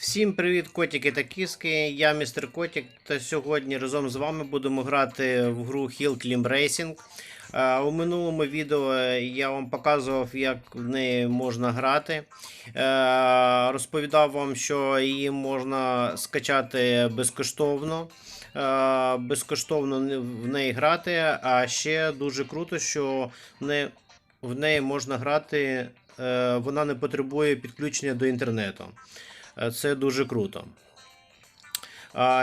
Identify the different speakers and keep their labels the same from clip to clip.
Speaker 1: Всім привіт, котики та кіски. Я містер Котик, та сьогодні разом з вами будемо грати в гру Hill Climb Racing. Е, У минулому відео я вам показував, як в неї можна грати. Е, Розповідав вам, що її можна скачати безкоштовно. Е, Безкоштовно в неї грати, а ще дуже круто, що в неї, можна грати, вона не потребує підключення до інтернету. Е, Це дуже круто.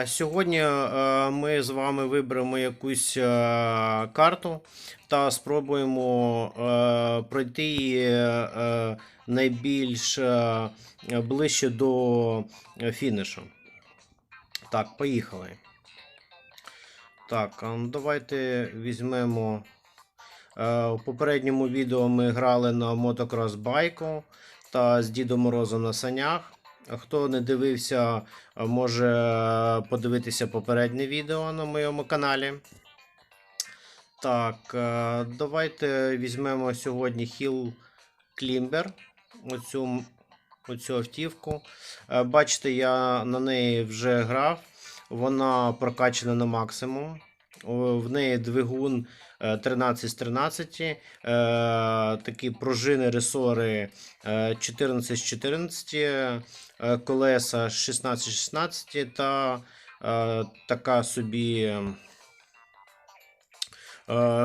Speaker 1: Сьогодні е, ми з вами виберемо якусь е, карту та спробуємо пройти її найбільш ближче до фінішу. Так, поїхали. Так, ну давайте візьмемо. У попередньому відео ми грали на мотокрос байку та з Дідом Морозом на санях. Хто не дивився, е, може подивитися попереднє відео на моєму каналі. Так, е, давайте візьмемо сьогодні Hill Climber. Оцю, оцю автівку. Е, Бачите, я на неї вже грав. Вона прокачана на максимум. В неї двигун е, 13 з 13, е, такі пружини, ресори е, 14 з 14, е, колеса 16 з 16 та е, така собі е,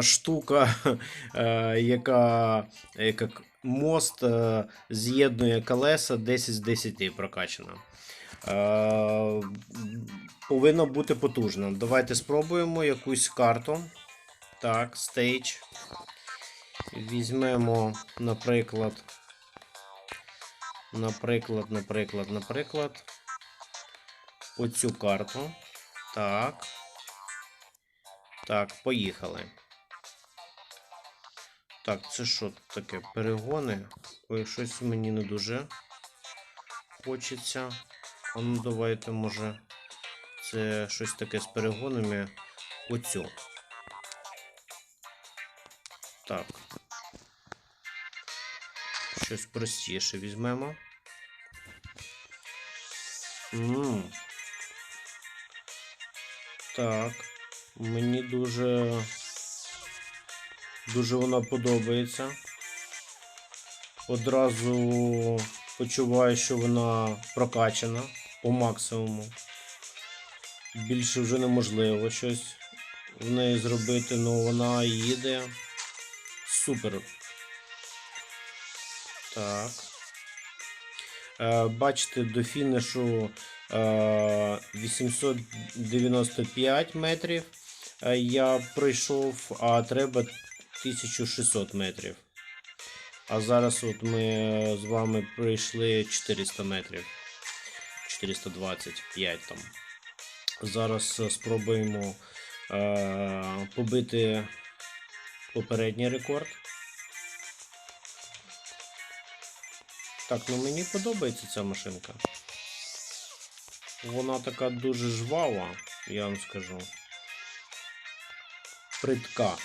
Speaker 1: штука, е, яка як мост е, з'єднує колеса 10 з 10 прокачана. Е, повинно бути потужно. Давайте спробуємо якусь карту. Так, стейдж. Візьмемо, наприклад. Наприклад, наприклад, наприклад. Оцю карту. Так. Так, поїхали. Так, це що таке? Перегони? Ой, щось мені не дуже хочеться. А ну давайте, може, це щось таке з перегонами. Оцю. Так. Щось простіше візьмемо. м Так. Мені дуже. Дуже вона подобається. Одразу почуваю, що вона прокачана по максимуму. Більше вже неможливо щось в неї зробити, але вона їде. Супер. Так. Е, бачите, до фінішу е, 895 метрів е, я пройшов, а треба 1600 метрів. А зараз от ми з вами пройшли 400 метрів. 425 там. Зараз е, спробуємо е, побити попередній рекорд. Так, ну мені подобається ця машинка. Вона така дуже жвава, я вам скажу. Притка.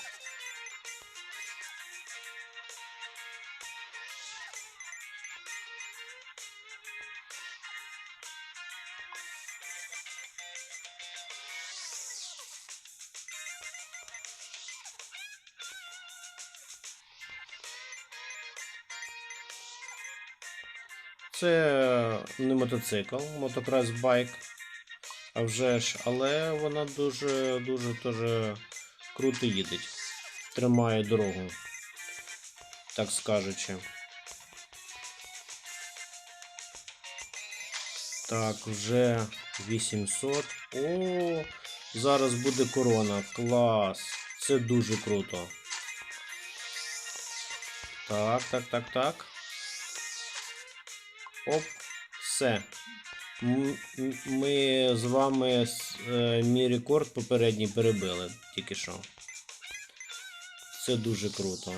Speaker 1: Це не мотоцикл, мотокрос байк. А вже ж, але вона дуже дуже дуже круто їде. Тримає дорогу. Так скажучи. Так, вже 800. О, зараз буде корона. Клас. Це дуже круто. Так, так, так, так. Оп, все. Ми з вами е, мій рекорд попередній перебили тільки що. Це дуже круто.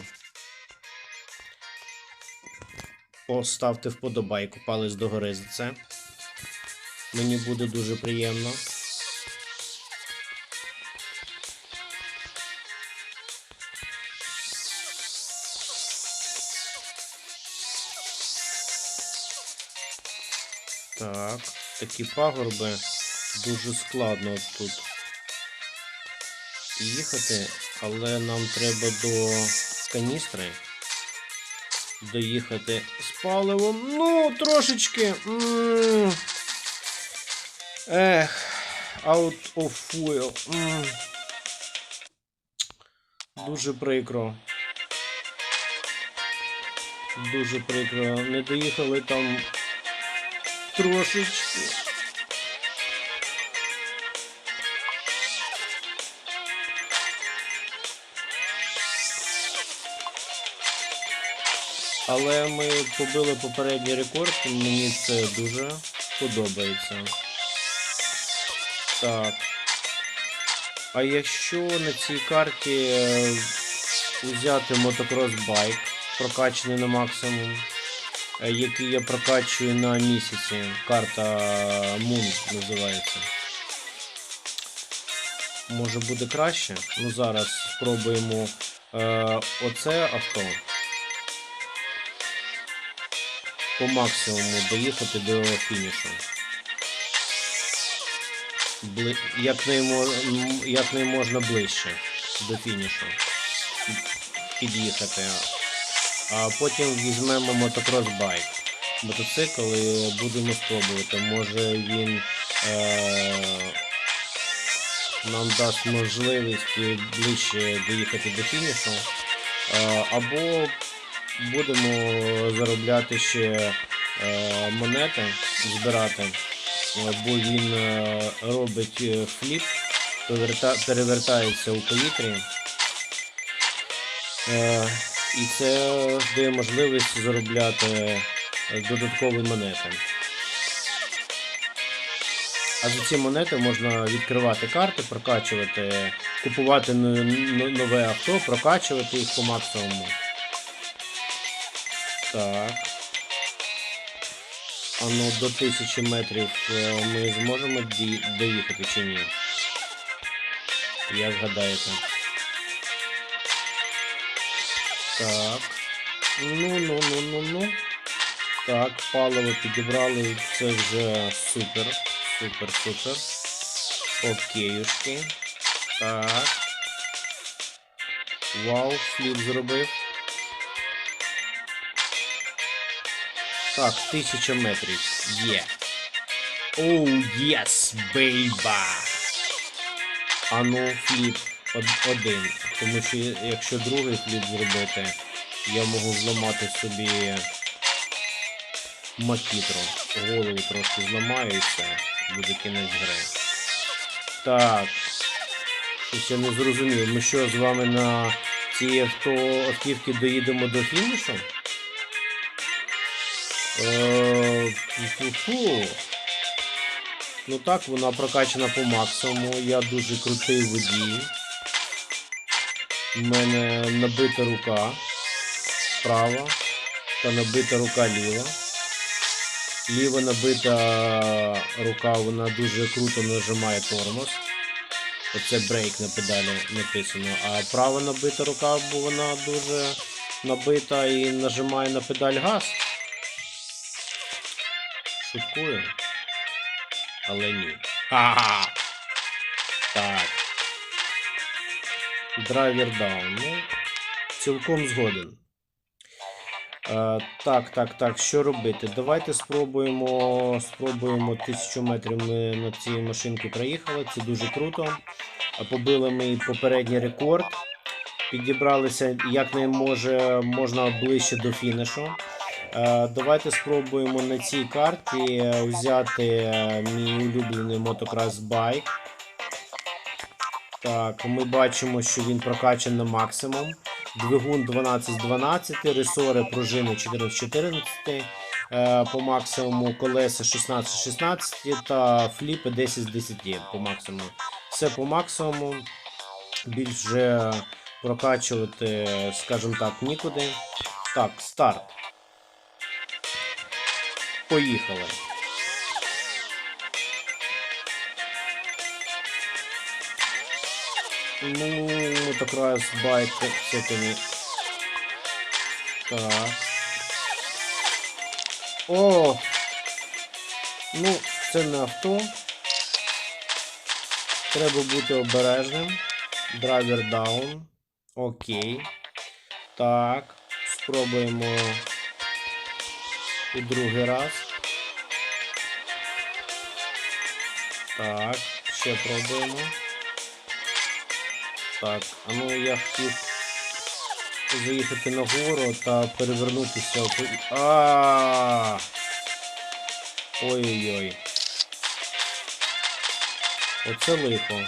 Speaker 1: Поставте вподобайку, палець догори за це. Мені буде дуже приємно. Так. такі пагорби. Дуже складно тут їхати, але нам треба до каністри доїхати з паливом. Ну, трошечки. м, Ех, out of fuel. м. Дуже прикро. Дуже прикро. Не доїхали там трошечки. Але ми побили попередній рекорд, і мені це дуже подобається. Так. А якщо на цій карті е, взяти мотокрос байк, прокачаний на максимум, е, який я прокачую на місяці, карта Moon називається. Може буде краще? Ну зараз спробуємо е, оце авто. По максимуму доїхати до фінішу. Бли... Як, наймо... як не можна ближче до фінішу під'їхати. А потім візьмемо мотокрос байк. Мотоцикл і будемо спробувати. Може він е... нам дасть можливість ближче доїхати до фінішу. Е... Або будемо заробляти ще е, монети, збирати, бо він е, робить е, фліп, переверта- перевертається у повітрі. Е, і це дає можливість заробляти е, додаткові монети. А за ці монети можна відкривати карти, прокачувати, купувати нове авто, прокачувати їх по максимуму. Так. А ну до 1000 метрів е, ми зможемо доїхати чи ні? Як гадаєте? Так. Ну, ну, ну, ну, ну. Так, паливо підібрали, це вже супер. Супер, супер. Окейушки. Так. Вау, фліп зробив. Так, тисяча метрів. Є. Оу, єс, бейба. А ну, фліп один. Тому що якщо другий фліп зробити, я можу зламати собі макітру. Голову трошки зламаю і все. Буде кінець гри. Так. Щось я не зрозумів. Ми що з вами на цій авто автівки доїдемо до фінішу? Е, фу-фу-фу. Ну так, вона прокачана по максимуму. Я дуже крутий водій. У мене набита рука права та набита рука ліва. Ліва набита рука, вона дуже круто нажимає тормоз. Оце брейк на педалі написано. А права набита рука, бо вона дуже набита і нажимає на педаль газ. Шуткую. Але ні. Ха-ха! Драйвер даун. Ну, цілком згоден. Е, так, так, так, що робити? Давайте спробуємо. Спробуємо 1000 метрів ми на цій машинці проїхали. Це дуже круто. Побили ми попередній рекорд. Підібралися як не може, можна ближче до фінішу. Е, Давайте спробуємо на цій карті е, взяти е, мій улюблений мотокрас байк. Так, ми бачимо, що він прокачаний на максимум. Двигун 12 з 12, ресори пружини 14 з 14 е, по максимуму, колеса 16 з 16 та фліпи 10 з 10 по максимуму. Все по максимуму. Більш вже прокачувати, скажімо так, нікуди. Так, старт. Поїхали. Ну, так раз байк все-таки. Так. О! Ну, Це не авто. Треба бути обережним. Драйвер даун. Окей. Так. Спробуємо у другий раз. Так, ще пробуємо. Так, а ну я хотів заїхати на гору та перевернутися. А! Ой-ой-ой. Оце лихо.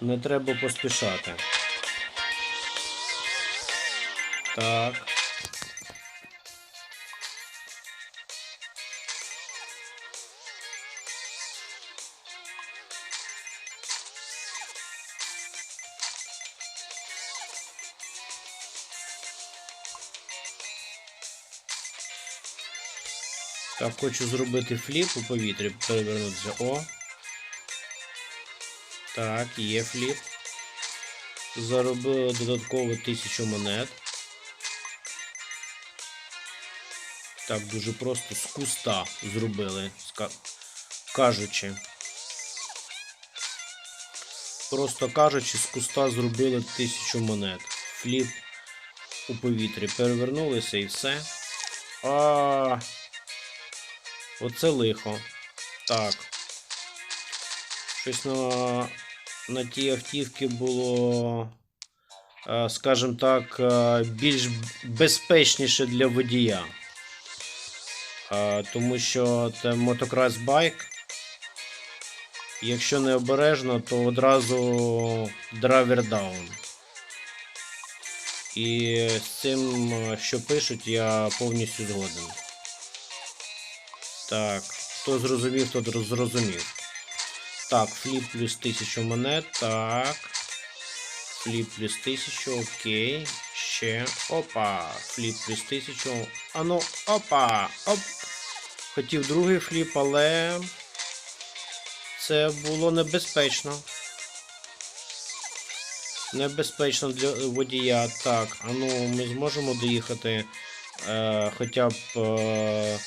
Speaker 1: Не треба поспішати. Так. Так, хочу зробити фліп у повітрі, перевернутися. О. Так, є фліп. Заробили додатково 1000 монет. Так, дуже просто з куста зробили, кажучи. Просто кажучи, з куста зробили 1000 монет. Фліп у повітрі. Перевернулися і все. А. Оце лихо. Так. Щось на, на тій автівці було, е, скажімо так, е, більш безпечніше для водія. Е, Тому що це мотокрас байк. Якщо не обережно, то одразу драйвер даун. І з цим, що пишуть, я повністю згоден. Так, хто зрозумів, хто зрозумів. Так, фліп плюс 1000 монет. Так. Фліп плюс 1000, окей. Ще. Опа. Фліп плюс 1000. Ану, опа. Оп. Хотів другий фліп, але це було небезпечно. Небезпечно для водія. Так, ану, ми зможемо доїхати е, хоча б. Е,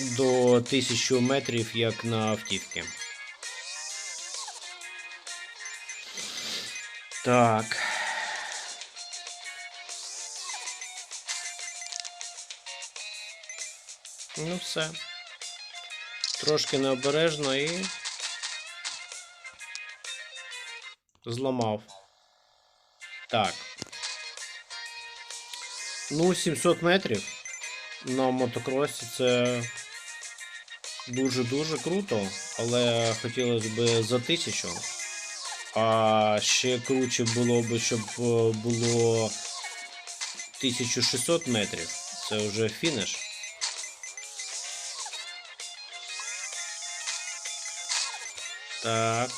Speaker 1: до 1000 метрів, як на автівці. Так. Ну все. Трошки необережно і зламав. Так. Ну, 700 метрів на мотокросі це дуже-дуже круто, але хотілося б за тисячу. А ще круче було б, щоб е, було 1600 метрів. Це вже фініш. Так.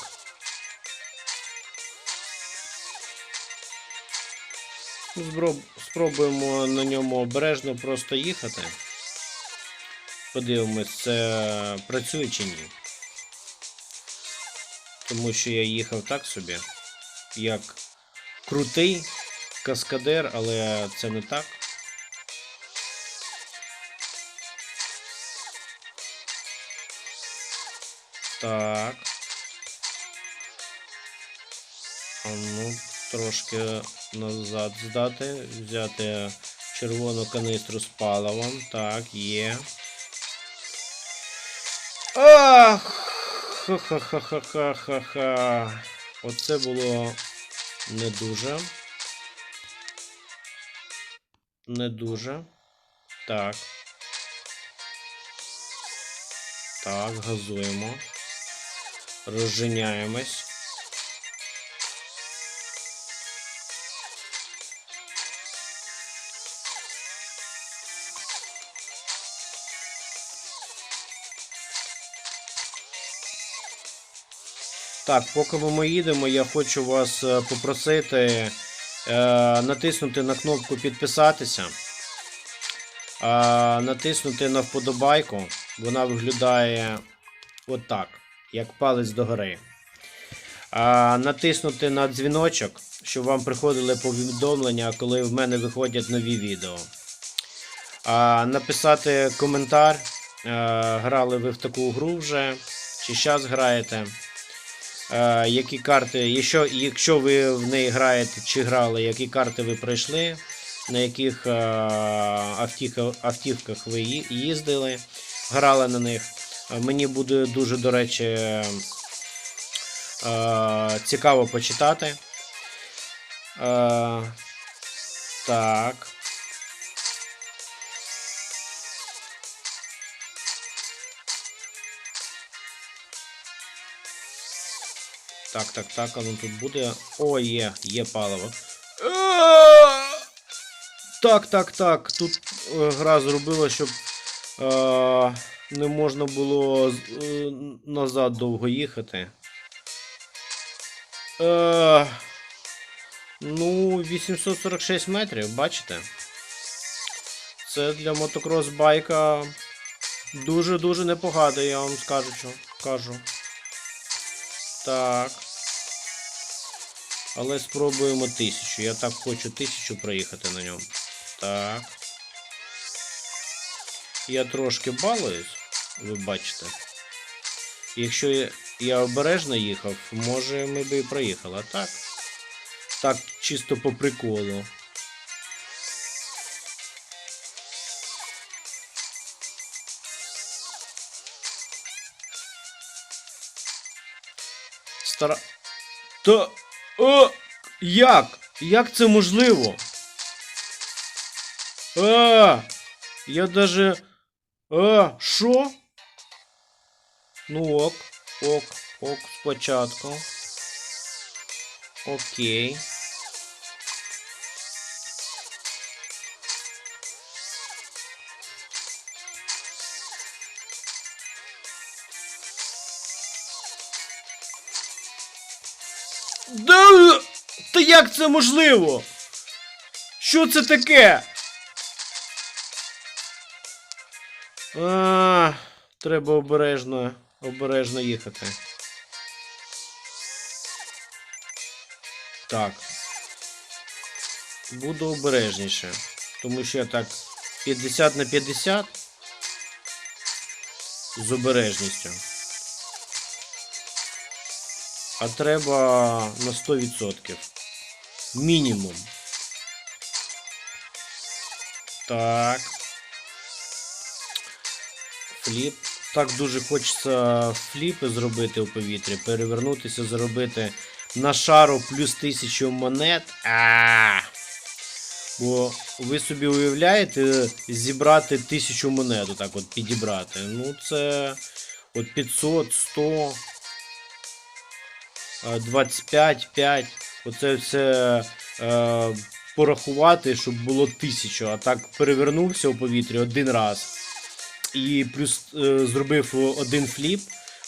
Speaker 1: Спробуємо на ньому обережно просто їхати. Подивимось, це працює чи ні. Тому що я їхав так собі, як крутий каскадер, але це не так. Так. А ну, трошки назад здати, взяти червону канистру з паливом. Так, є. Ах! Ха-ха-ха-ха-ха-ха. Оце було не дуже. Не дуже. Так. Так, газуємо. Розженяємось. Так, поки ми їдемо, я хочу вас е, попросити е, натиснути на кнопку підписатися, натиснути на вподобайку. Вона виглядає отак, як палець догори. Е, натиснути на дзвіночок, щоб вам приходили повідомлення, коли в мене виходять нові відео. Написати коментар, е, грали ви в таку гру вже, чи зараз граєте. Е, які карти, якщо, якщо ви в неї граєте чи грали, які карти ви пройшли, на яких е, автівках ви їздили, грали на них. Е, Мені буде дуже, до речі, цікаво почитати. Так. Так, так, так, воно тут буде. О, є, є паливо. Так, так, так. Тут е, гра зробила, щоб е, не можна було е, назад довго їхати. Е, ну, 846 метрів, бачите? Це для мотокрос байка дуже-дуже непогано, я вам скажу. що- кажу. Так. Але спробуємо тисячу. Я так хочу тисячу проїхати на ньому. Так. Я трошки балуюсь, ви бачите. Якщо я, обережно їхав, може ми би і проїхали. Так. Так, чисто по приколу. Стара. Та. О! Як? Як це можливо? А! Я даже. А, що? Ну ок, ок, ок, спочатку. Окей. Як це можливо? Що це таке? А, треба обережно, обережно їхати. Так. Буду обережніше. Тому що я так 50 на 50 з обережністю. А треба на 100%. Мінімум. Так. Фліп. Так дуже хочеться фліпи зробити у повітрі, перевернутися, зробити на шару плюс 1000 монет. А, -а, а Бо ви собі уявляєте зібрати 1000 монет, отак от підібрати. Ну це от 500, 100. е, 25, 5. Оце все е, порахувати, щоб було 1000. А так перевернувся у повітрі один раз. І плюс е, зробив один фліп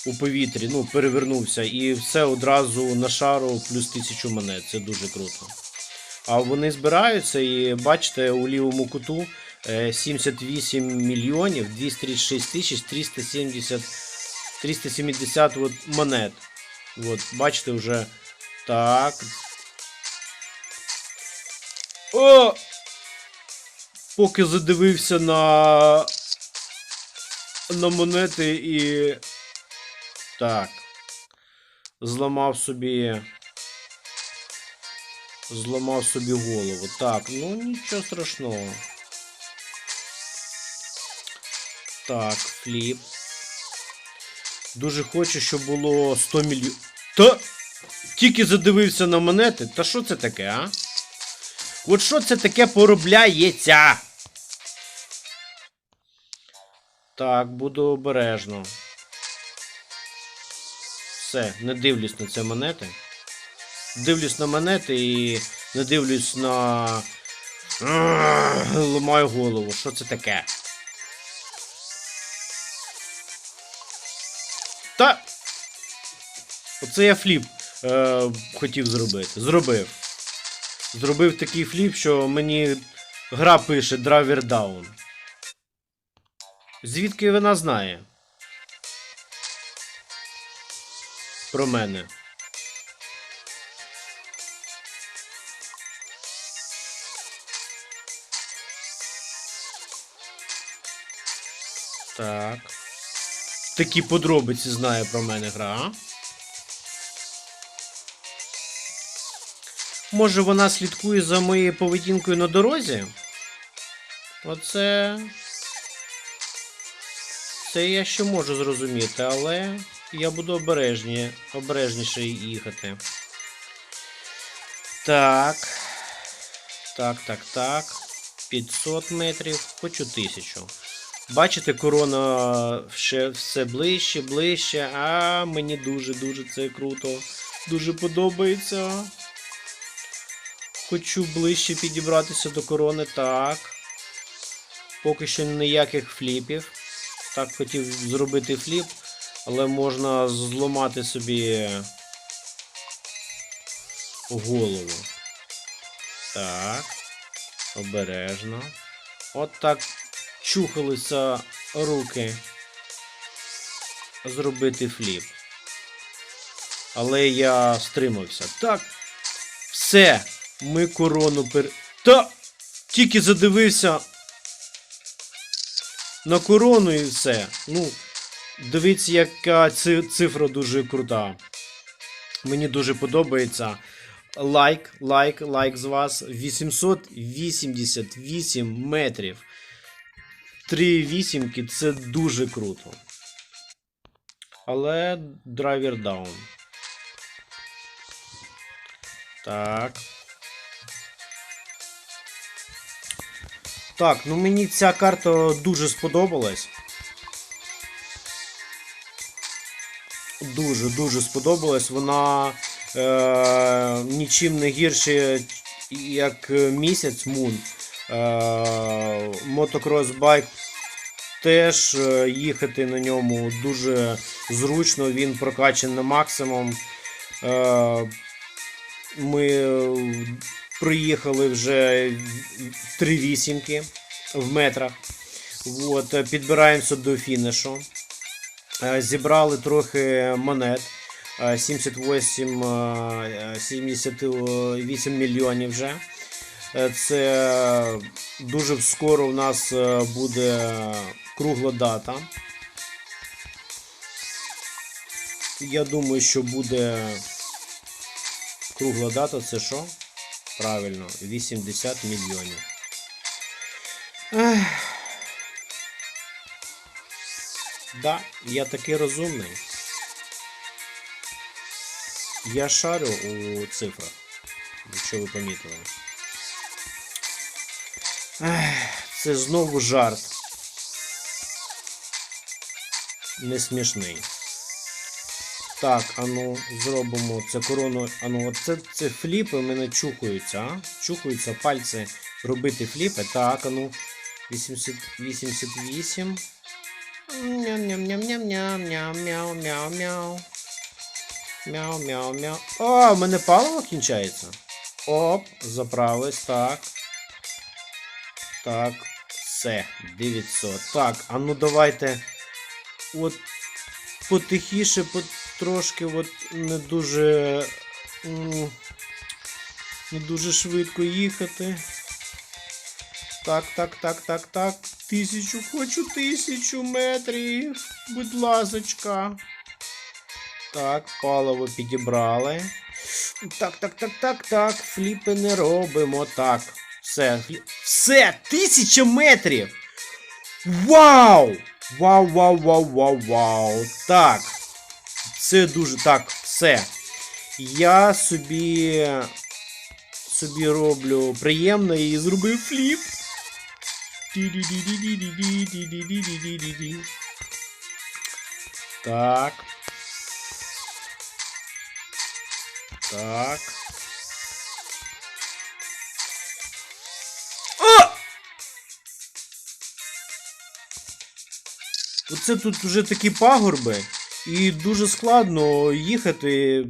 Speaker 1: у повітрі, ну, перевернувся, і все одразу на шару плюс 1000 монет. Це дуже круто. А вони збираються, і бачите, у лівому куту е, 78 мільйонів 236 тисяч 370 370 от монет. От, бачите, вже так. О! Поки задивився на. на монети і. Так. Зламав собі. Зламав собі голову. Так, ну нічого страшного. Так, фліп. Дуже хочу, щоб було 100 мільйонів. Та! Тільки задивився на монети. Та що це таке, а? От що це таке поробляється? Так, буду обережно. Все, не дивлюсь на це монети. Дивлюсь на монети і не дивлюсь на. Ах, Ламаю голову. Що це таке? Та. Оце я фліп е, хотів зробити. Зробив. Зробив такий фліп, що мені гра пише Driver Down. Звідки вона знає? Про мене. Так. Такі подробиці знає про мене гра. а? Може вона слідкує за моєю поведінкою на дорозі? Оце. Це я ще можу зрозуміти, але я буду обережні, обережніше їхати. Так. Так, так, так. 500 метрів, хочу 1000. Бачите, корона ще все ближче, ближче. А мені дуже-дуже це круто. Дуже подобається. Хочу ближче підібратися до корони. Так. Поки що ніяких фліпів. Так хотів зробити фліп, але можна зламати собі голову. Так. Обережно. От так чухалися руки зробити фліп. Але я стримався. Так. Все. Ми корону пер. Та! Тільки задивився на корону і все. Ну, дивіться, яка цифра дуже крута. Мені дуже подобається. Лайк, лайк, лайк з вас. 888 метрів. Три вісімки це дуже круто. Але драйвер даун. Так. Так, ну мені ця карта дуже сподобалась. Дуже дуже сподобалась. Вона е, нічим не гірше, як місяць Мун. Е, Мотокрос байк теж е, їхати на ньому дуже зручно, він прокачаний на максимум. Е, ми е, приїхали вже три вісімки в метрах. От, е, підбираємося до фінішу. Е, Зібрали трохи монет. Е, 78, е, 78 мільйонів вже. Це дуже скоро у нас буде кругла дата. Я думаю, що буде кругла дата це що? Правильно, 80 мільйонів. Ех. Да, я такий розумний. Я шарю у цифрах, якщо ви помітили. Ех, Це знову жарт. Не смішний. Так, ану, зробимо це корону. Ану, це, це фліпи мене чухаються, а? Чухаються пальці робити фліпи. Так, ану. 80, 88. Ням-ням-ням-ням-ням-мяу-мяу-мяу. Мяу-мяу-мяу. О, в мене паливо кінчається. Оп, заправились, так. Так, все, 900. Так, а ну давайте. От потихіше, потрошки, от не дуже. Не дуже швидко їхати. Так, так, так, так, так. Тисячу, хочу тисячу метрів. Будь ласочка. Так, паливо підібрали. Так, так, так, так, так. Фліпи не робимо. Так. Все. Все! Тисяча метрів! Вау! Вау, вау, вау, вау, вау. Так. Це дуже так, все. Я собі собі роблю приємно і зробив фліп. Так. Так. О! Оце тут вже такі пагорби і дуже складно їхати.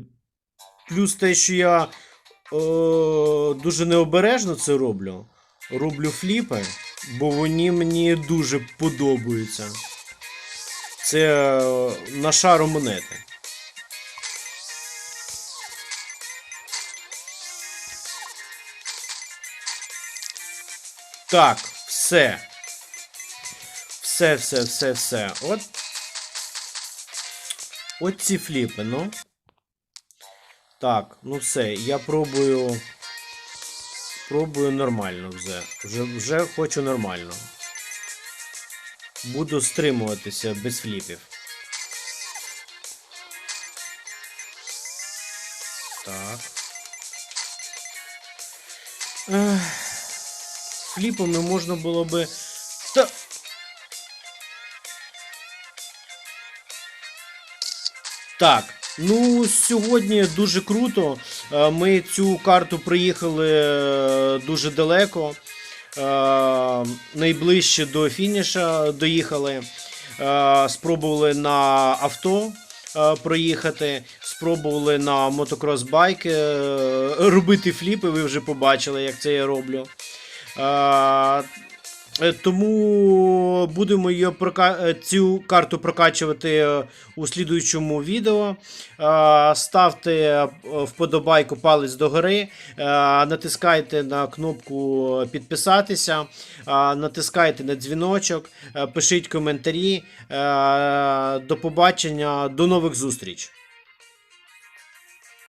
Speaker 1: Плюс те, що я е, дуже необережно це роблю. Роблю фліпи, бо вони мені дуже подобаються. Це е, на шару монети. Так, все. Все, все, все, все. От. От ці фліпи, ну. Так, ну все, я пробую. Пробую нормально вже. Вже, вже хочу нормально. Буду стримуватися без фліпів. Так. Фліпами можна було би. Так, ну сьогодні дуже круто. Е, Ми цю карту приїхали е, дуже далеко. Е, Найближче до фініша доїхали. Спробували на авто проїхати, спробували на мотокрос-байк робити фліпи. Ви вже побачили, як це я роблю. Е, Тому будемо її прока... е, цю карту прокачувати е, у слідуючому відео. Ставте вподобайку палець догори, е, натискайте на кнопку підписатися, натискайте на дзвіночок, пишіть коментарі. До побачення, до нових зустріч!